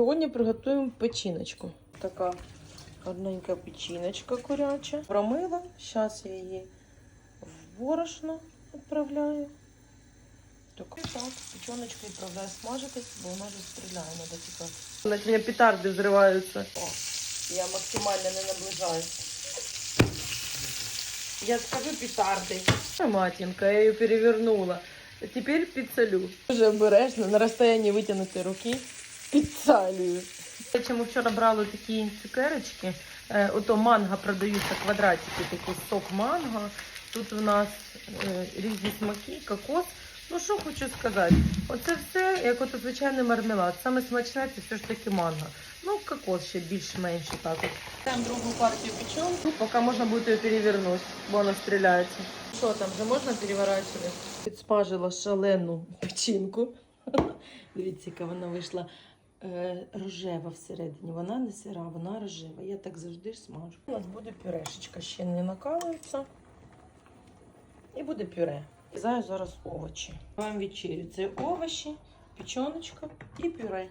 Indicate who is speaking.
Speaker 1: Сьогодні приготуємо печіночку. Така гарненька печіночка куряча. Промила. Зараз я її в борошно відправляю. Так, так, печеночку відправляю смажитись, бо вона вже стріляє, треба тікати. Значить, у мене петарди взриваються. О, я максимально не наближаюсь. Я скажу петарди. Матінка, я її перевернула. Теперь підсолю. Дуже обережно, на розстоянні витягнути руки підсалюю. Ми вчора брали такі цукерочки. Е, ото манго продаються квадратики, такий сок манго. Тут у нас е, різні смаки, кокос. Ну що хочу сказати, оце все як от звичайний мармелад. Саме смачне це все ж таки манго. Ну, кокос ще більш-менш так. От. Там другу партію печенку, поки можна буде її перевернути, бо вона стріляється. Що там, вже можна переворачувати? Підсмажила шалену печінку. Дивіться, яка вона вийшла рожева всередині. Вона не сира, вона рожева. Я так завжди смажу. У нас буде пюрешечка, ще не накалується. І буде пюре. Різаю зараз овочі. Вам вечерю. Це овочі, печеночка і пюре.